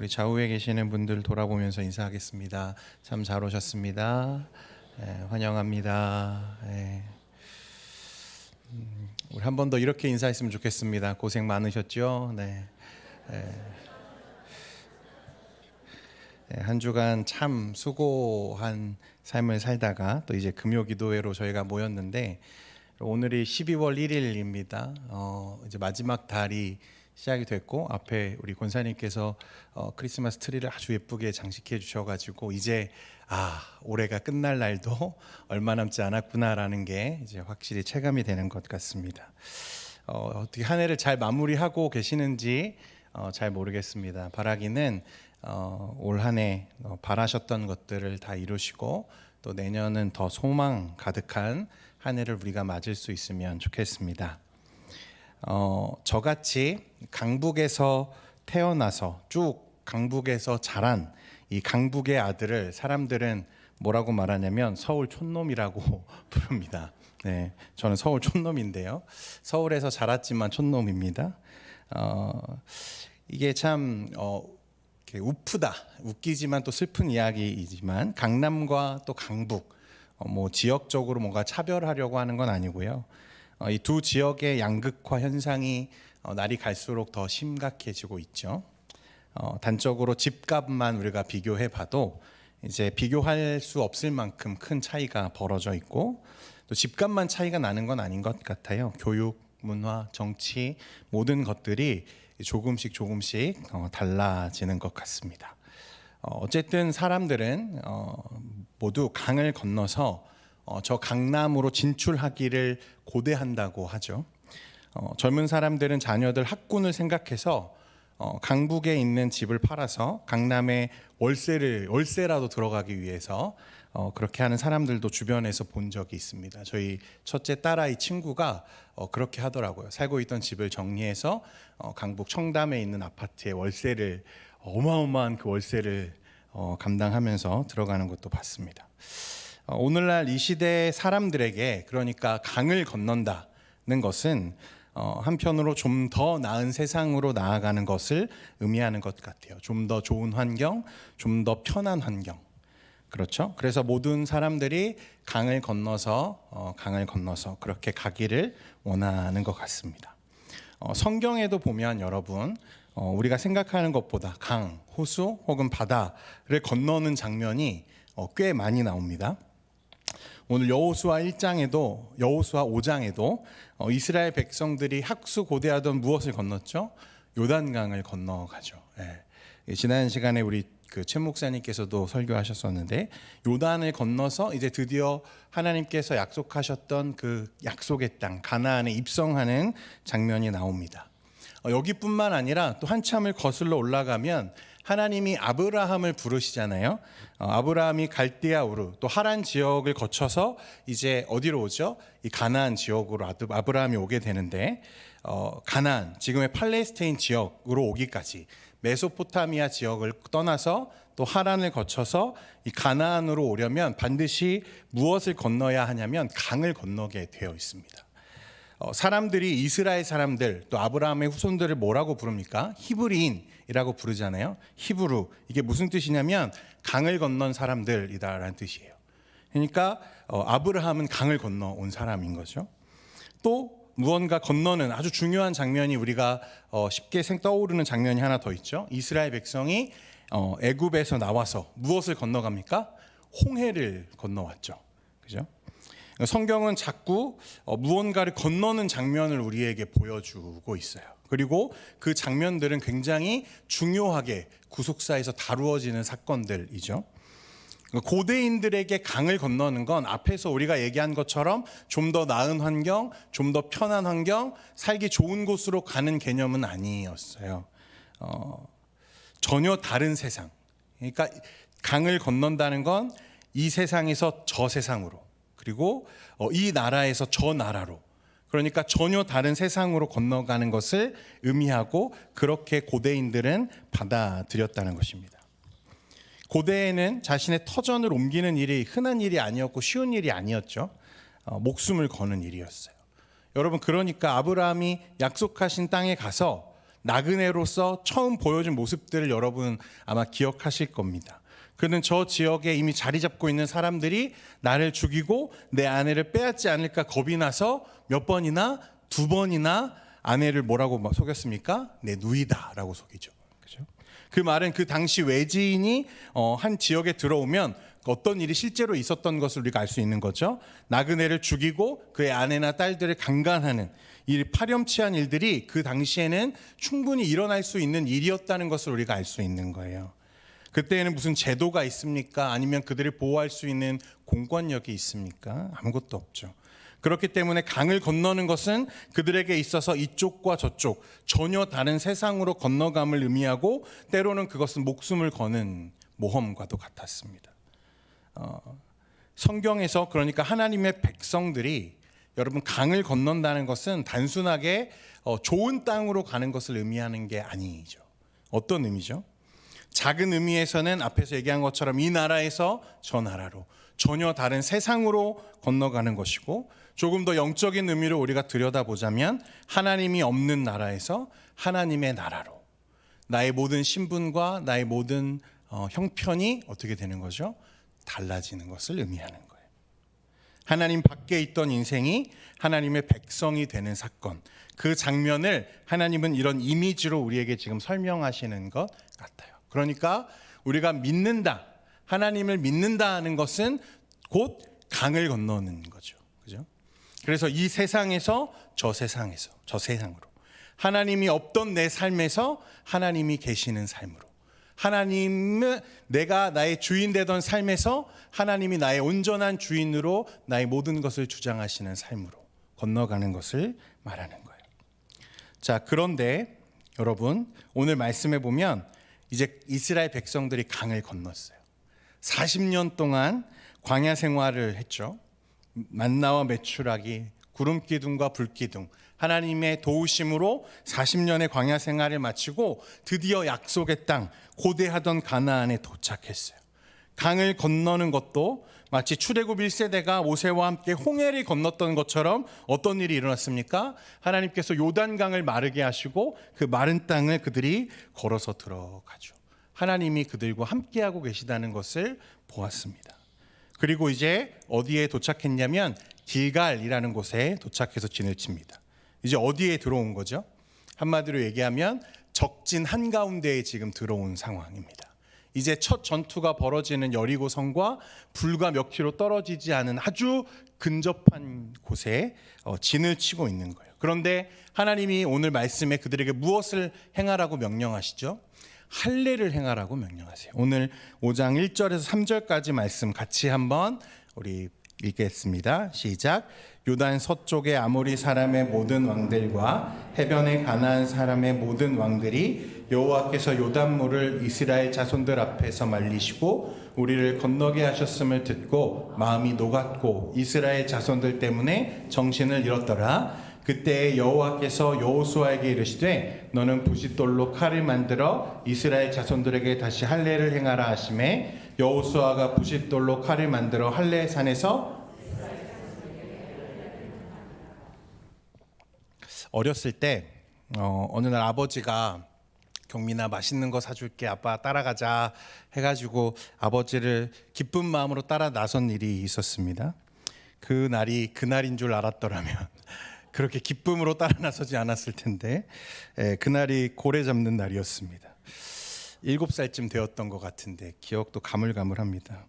우리 좌우에 계시는 분들 돌아보면서 인사하겠습니다. 참 잘 오셨습니다. 예, 환영합니다. 예. 음, 우리 한 번 더 이렇게 인사했으면 좋겠습니다. 고생 많으셨죠? 네. 예. 예, 한 주간 참 수고한 삶을 살다가 또 이제 금요 기도회로 저희가 모였는데 오늘이 12월 1일입니다. 어, 이제 마지막 달이 시작이 됐고 앞에 우리 권사님께서 어, 크리스마스 트리를 아주 예쁘게 장식해 주셔가지고 이제 아 올해가 끝날 날도 얼마 남지 않았구나라는 게 이제 확실히 체감이 되는 것 같습니다. 어, 어떻게 한 해를 잘 마무리하고 계시는지 어, 잘 모르겠습니다. 바라기는 어, 올 한해 어, 바라셨던 것들을 다 이루시고 또 내년은 더 소망 가득한 한 해를 우리가 맞을 수 있으면 좋겠습니다. 어, 저같이 강북에서 태어나서 쭉 강북에서 자란 이 강북의 아들을 사람들은 뭐라고 말하냐면 서울 촌놈이라고 부릅니다. 네, 저는 서울 촌놈인데요. 서울에서 자랐지만 촌놈입니다. 어, 이게 참 어, 이렇게 우프다, 웃기지만 또 슬픈 이야기이지만 강남과 또 강북, 어, 뭐 지역적으로 뭔가 차별하려고 하는 건 아니고요. 어, 이두 지역의 양극화 현상이 어, 날이 갈수록 더 심각해지고 있죠. 어, 단적으로 집값만 우리가 비교해 봐도 이제 비교할 수 없을 만큼 큰 차이가 벌어져 있고 또 집값만 차이가 나는 건 아닌 것 같아요. 교육, 문화, 정치 모든 것들이 조금씩 조금씩 어, 달라지는 것 같습니다. 어, 어쨌든 사람들은 어, 모두 강을 건너서 어, 저 강남으로 진출하기를 고대한다고 하죠. 어, 젊은 사람들은 자녀들 학군을 생각해서 어, 강북에 있는 집을 팔아서 강남에 월세를 월세라도 들어가기 위해서 어, 그렇게 하는 사람들도 주변에서 본 적이 있습니다. 저희 첫째 딸아이 친구가 어, 그렇게 하더라고요. 살고 있던 집을 정리해서 어, 강북 청담에 있는 아파트에 월세를 어마어마한 그 월세를 어, 감당하면서 들어가는 것도 봤습니다. 어, 오늘날 이 시대 사람들에게 그러니까 강을 건넌다는 것은 어, 한편으로 좀 더 나은 세상으로 나아가는 것을 의미하는 것 같아요. 좀 더 좋은 환경, 좀 더 편한 환경. 그렇죠? 그래서 모든 사람들이 강을 건너서 어, 강을 건너서 그렇게 가기를 원하는 것 같습니다. 어, 성경에도 보면 여러분 어, 우리가 생각하는 것보다 강, 호수 혹은 바다를 건너는 장면이 어, 꽤 많이 나옵니다. 오늘 여호수아 1장에도 여호수아 5장에도 어, 이스라엘 백성들이 학수 고대하던 무엇을 건넜죠? 요단강을 건너가죠. 예. 지난 시간에 우리 그최 목사님께서도 설교하셨었는데 요단을 건너서 이제 드디어 하나님께서 약속하셨던 그 약속의 땅 가나안에 입성하는 장면이 나옵니다. 어, 여기뿐만 아니라 또 한참을 거슬러 올라가면 하나님이 아브라함을 부르시잖아요. 어, 아브라함이 갈대아 우르 또 하란 지역을 거쳐서 이제 어디로 오죠? 이 가나안 지역으로 아브라함이 오게 되는데 어, 가나안 지금의 팔레스타인 지역으로 오기까지 메소포타미아 지역을 떠나서 또 하란을 거쳐서 이 가나안으로 오려면 반드시 무엇을 건너야 하냐면 강을 건너게 되어 있습니다. 어, 사람들이 이스라엘 사람들 또 아브라함의 후손들을 뭐라고 부릅니까? 히브리인이라고 부르잖아요. 히브루 이게 무슨 뜻이냐면 강을 건넌 사람들이다라는 뜻이에요. 그러니까 어, 아브라함은 강을 건너 온 사람인 거죠. 또 무언가 건너는 아주 중요한 장면이 우리가 어, 쉽게 생 떠오르는 장면이 하나 더 있죠. 이스라엘 백성이 어, 애굽에서 나와서 무엇을 건너갑니까? 홍해를 건너왔죠. 그죠? 성경은 자꾸 어, 무언가를 건너는 장면을 우리에게 보여주고 있어요. 그리고 그 장면들은 굉장히 중요하게 구속사에서 다루어지는 사건들이죠. 고대인들에게 강을 건너는 건 앞에서 우리가 얘기한 것처럼 좀 더 나은 환경, 좀 더 편한 환경, 살기 좋은 곳으로 가는 개념은 아니었어요. 어, 전혀 다른 세상. 그러니까 강을 건넌다는 건 이 세상에서 저 세상으로 그리고 어, 이 나라에서 저 나라로 그러니까 전혀 다른 세상으로 건너가는 것을 의미하고 그렇게 고대인들은 받아들였다는 것입니다. 고대에는 자신의 터전을 옮기는 일이 흔한 일이 아니었고 쉬운 일이 아니었죠. 어, 목숨을 거는 일이었어요. 여러분 그러니까 아브라함이 약속하신 땅에 가서 나그네로서 처음 보여준 모습들을 여러분 아마 기억하실 겁니다. 그는 저 지역에 이미 자리 잡고 있는 사람들이 나를 죽이고 내 아내를 빼앗지 않을까 겁이 나서 몇 번이나 두 번이나 아내를 뭐라고 막 속였습니까? 내 누이다라고 속이죠. 그죠? 그 말은 그 당시 외지인이 어, 한 지역에 들어오면 어떤 일이 실제로 있었던 것을 우리가 알 수 있는 거죠. 나그네를 죽이고 그의 아내나 딸들을 강간하는 이 파렴치한 일들이 그 당시에는 충분히 일어날 수 있는 일이었다는 것을 우리가 알 수 있는 거예요. 그때에는 무슨 제도가 있습니까? 아니면 그들을 보호할 수 있는 공권력이 있습니까? 아무것도 없죠. 그렇기 때문에 강을 건너는 것은 그들에게 있어서 이쪽과 저쪽 전혀 다른 세상으로 건너감을 의미하고 때로는 그것은 목숨을 거는 모험과도 같았습니다. 어, 성경에서 그러니까 하나님의 백성들이 여러분 강을 건넌다는 것은 단순하게 어, 좋은 땅으로 가는 것을 의미하는 게 아니죠. 어떤 의미죠? 작은 의미에서는 앞에서 얘기한 것처럼 이 나라에서 저 나라로 전혀 다른 세상으로 건너가는 것이고 조금 더 영적인 의미로 우리가 들여다보자면 하나님이 없는 나라에서 하나님의 나라로 나의 모든 신분과 나의 모든 어, 형편이 어떻게 되는 거죠? 달라지는 것을 의미하는 거예요. 하나님 밖에 있던 인생이 하나님의 백성이 되는 사건. 그 장면을 하나님은 이런 이미지로 우리에게 지금 설명하시는 것 같아요. 그러니까 우리가 믿는다. 하나님을 믿는다 하는 것은 곧 강을 건너는 거죠. 그죠? 그래서 이 세상에서 저 세상에서 저 세상으로 하나님이 없던 내 삶에서 하나님이 계시는 삶으로 하나님은 내가 나의 주인 되던 삶에서 하나님이 나의 온전한 주인으로 나의 모든 것을 주장하시는 삶으로 건너가는 것을 말하는 거예요. 자, 그런데 여러분, 오늘 말씀해 보면 이제 이스라엘 백성들이 강을 건넜어요. 40년 동안 광야 생활을 했죠. 만나와 메추라기, 구름 기둥과 불 기둥, 하나님의 도우심으로 40년의 광야 생활을 마치고 드디어 약속의 땅 고대하던 가나안에 도착했어요. 강을 건너는 것도 마치 출애굽 1세대가 모세와 함께 홍해를 건넜던 것처럼 어떤 일이 일어났습니까? 하나님께서 요단강을 마르게 하시고 그 마른 땅을 그들이 걸어서 들어가죠. 하나님이 그들과 함께하고 계시다는 것을 보았습니다. 그리고 이제 어디에 도착했냐면 길갈이라는 곳에 도착해서 진을 칩니다. 이제 어디에 들어온 거죠? 한마디로 얘기하면 적진 한가운데에 지금 들어온 상황입니다. 이제 첫 전투가 벌어지는 여리고 성과 불과 몇 킬로 떨어지지 않은 아주 근접한 곳에 어, 진을 치고 있는 거예요. 그런데 하나님이 오늘 말씀에 그들에게 무엇을 행하라고 명령하시죠? 할례를 행하라고 명령하세요. 오늘 5장 1절에서 3절까지 말씀 같이 한번 우리 읽겠습니다. 시작. 요단 서쪽의 아모리 사람의 모든 왕들과 해변의 가나안 사람의 모든 왕들이 여호와께서 요단물을 이스라엘 자손들 앞에서 말리시고 우리를 건너게 하셨음을 듣고 마음이 녹았고 이스라엘 자손들 때문에 정신을 잃었더라. 그때 여호와께서 여호수아에게 이르시되 너는 부싯돌로 칼을 만들어 이스라엘 자손들에게 다시 할례를 행하라 하심에 여호수아가 부싯돌로 칼을 만들어 할례 산에서 어렸을 때 어, 어느 날 아버지가 경민아 맛있는 거 사줄게 아빠 따라가자 해가지고 아버지를 기쁜 마음으로 따라 나선 일이 있었습니다. 그 날이 그 날인 줄 알았더라면 그렇게 기쁨으로 따라 나서지 않았을 텐데 에, 그날이 고래 잡는 날이었습니다. 일곱 살쯤 되었던 것 같은데 기억도 가물가물합니다.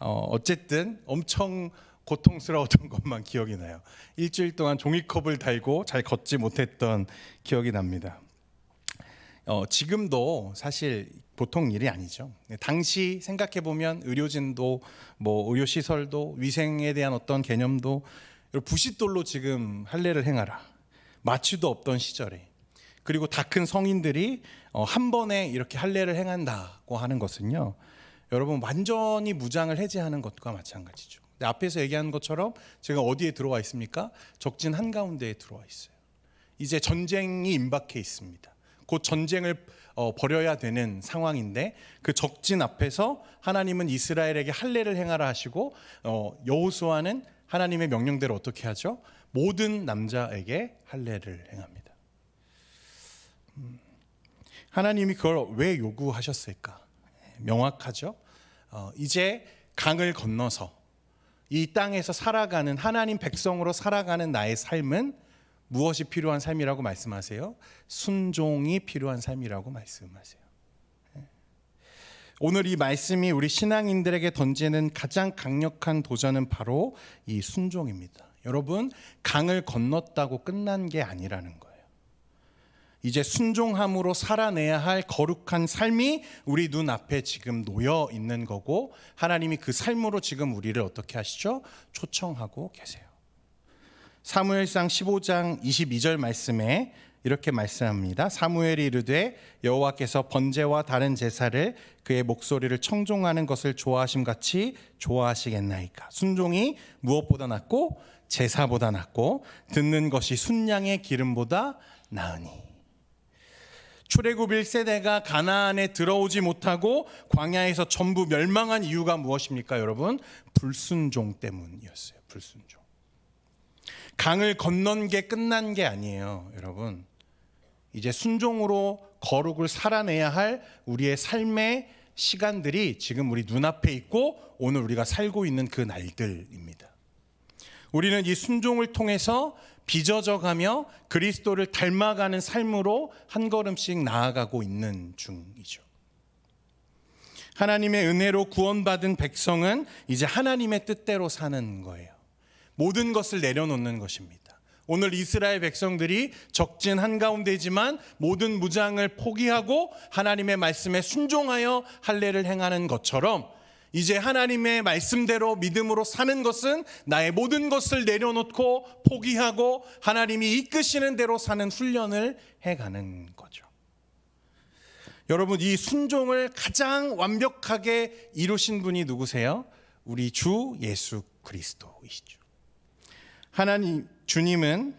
어, 어쨌든 엄청 고통스러웠던 것만 기억이 나요. 일주일 동안 종이컵을 달고 잘 걷지 못했던 기억이 납니다. 어, 지금도 사실 보통 일이 아니죠. 당시 생각해 보면 의료진도 뭐 의료 시설도 위생에 대한 어떤 개념도 부싯돌로 지금 할례를 행하라. 마취도 없던 시절에 그리고 다 큰 성인들이 어, 한 번에 이렇게 할례를 행한다고 하는 것은요. 여러분 완전히 무장을 해제하는 것과 마찬가지죠. 앞에서 얘기한 것처럼 제가 어디에 들어와 있습니까? 적진 한 가운데에 들어와 있어요. 이제 전쟁이 임박해 있습니다. 곧 전쟁을 어, 벌여야 되는 상황인데 그 적진 앞에서 하나님은 이스라엘에게 할례를 행하라 하시고 어, 여호수아는 하나님의 명령대로 어떻게 하죠? 모든 남자에게 할례를 행합니다. 음, 하나님이 그걸 왜 요구하셨을까? 명확하죠. 어, 이제 강을 건너서 이 땅에서 살아가는 하나님 백성으로 살아가는 나의 삶은 무엇이 필요한 삶이라고 말씀하세요? 순종이 필요한 삶이라고 말씀하세요. 예. 오늘 이 말씀이 우리 신앙인들에게 던지는 가장 강력한 도전은 바로 이 순종입니다. 여러분, 강을 건넜다고 끝난 게 아니라는 거예요. 이제 순종함으로 살아내야 할 거룩한 삶이 우리 눈앞에 지금 놓여 있는 거고 하나님이 그 삶으로 지금 우리를 어떻게 하시죠? 초청하고 계세요. 사무엘상 15장 22절 말씀에 이렇게 말씀합니다. 사무엘이 이르되 여호와께서 번제와 다른 제사를 그의 목소리를 청종하는 것을 좋아하심 같이 좋아하시겠나이까. 순종이 무엇보다 낫고 제사보다 낫고 듣는 것이 순양의 기름보다 나으니. 출애굽 1세대가 가나안에 들어오지 못하고 광야에서 전부 멸망한 이유가 무엇입니까, 여러분? 불순종 때문이었어요. 불순종. 강을 건넌 게 끝난 게 아니에요, 여러분. 이제 순종으로 거룩을 살아내야 할 우리의 삶의 시간들이 지금 우리 눈앞에 있고 오늘 우리가 살고 있는 그 날들입니다. 우리는 이 순종을 통해서 빚어져 가며 그리스도를 닮아가는 삶으로 한 걸음씩 나아가고 있는 중이죠. 하나님의 은혜로 구원받은 백성은 이제 하나님의 뜻대로 사는 거예요. 모든 것을 내려놓는 것입니다. 오늘 이스라엘 백성들이 적진 한가운데지만 모든 무장을 포기하고 하나님의 말씀에 순종하여 할례를 행하는 것처럼 이제 하나님의 말씀대로 믿음으로 사는 것은 나의 모든 것을 내려놓고 포기하고 하나님이 이끄시는 대로 사는 훈련을 해가는 거죠. 여러분, 이 순종을 가장 완벽하게 이루신 분이 누구세요? 우리 주 예수 그리스도이시죠. 하나님, 주님은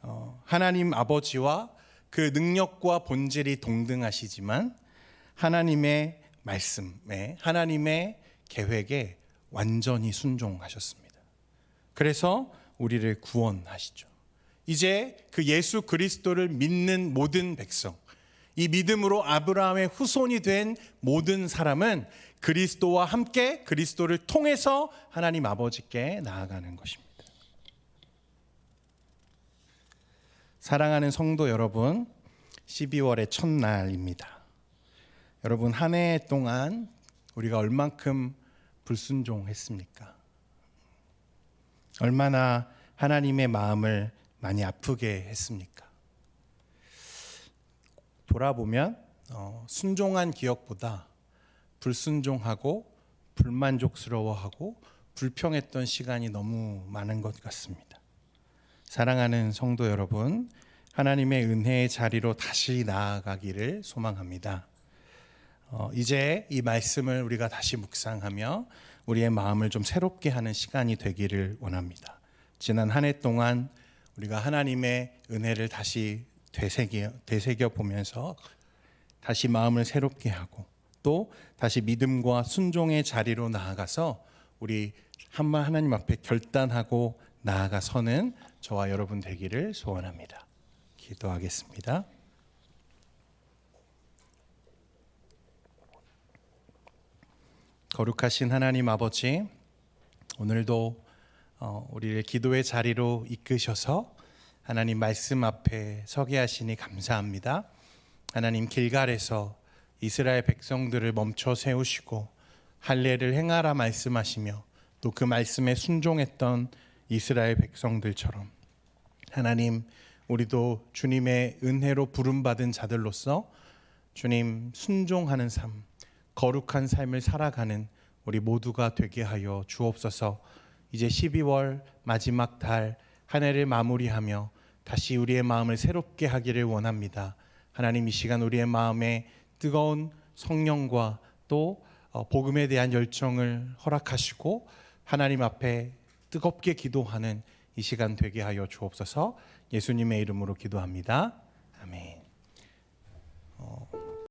어, 하나님 아버지와 그 능력과 본질이 동등하시지만 하나님의 말씀에 하나님의 계획에 완전히 순종하셨습니다. 그래서 우리를 구원하시죠. 이제 그 예수 그리스도를 믿는 모든 백성, 이 믿음으로 아브라함의 후손이 된 모든 사람은 그리스도와 함께 그리스도를 통해서 하나님 아버지께 나아가는 것입니다. 사랑하는 성도 여러분, 12월의 첫날입니다. 여러분 한 해 동안 우리가 얼만큼 불순종했습니까? 얼마나 하나님의 마음을 많이 아프게 했습니까? 돌아보면 어, 순종한 기억보다 불순종하고 불만족스러워하고 불평했던 시간이 너무 많은 것 같습니다. 사랑하는 성도 여러분, 하나님의 은혜의 자리로 다시 나아가기를 소망합니다. 어, 이제 이 말씀을 우리가 다시 묵상하며 우리의 마음을 좀 새롭게 하는 시간이 되기를 원합니다. 지난 한 해 동안 우리가 하나님의 은혜를 다시 되새겨, 되새겨 보면서 다시 마음을 새롭게 하고 또 다시 믿음과 순종의 자리로 나아가서 우리 한번 하나님 앞에 결단하고 나아가 서는 저와 여러분 되기를 소원합니다. 기도하겠습니다. 거룩하신 하나님 아버지, 오늘도 어, 우리를 기도의 자리로 이끄셔서 하나님 말씀 앞에 서게 하시니 감사합니다. 하나님 길갈에서 이스라엘 백성들을 멈춰 세우시고 할례를 행하라 말씀하시며 또 그 말씀에 순종했던 이스라엘 백성들처럼 하나님 우리도 주님의 은혜로 부름받은 자들로서 주님 순종하는 삶, 거룩한 삶을 살아가는 우리 모두가 되게 하여 주옵소서. 이제 12월 마지막 달 한 해를 마무리하며 다시 우리의 마음을 새롭게 하기를 원합니다. 하나님 이 시간 우리의 마음에 뜨거운 성령과 또 어, 복음에 대한 열정을 허락하시고 하나님 앞에 뜨겁게 기도하는 이 시간 되게 하여 주옵소서. 예수님의 이름으로 기도합니다. 아멘. 어,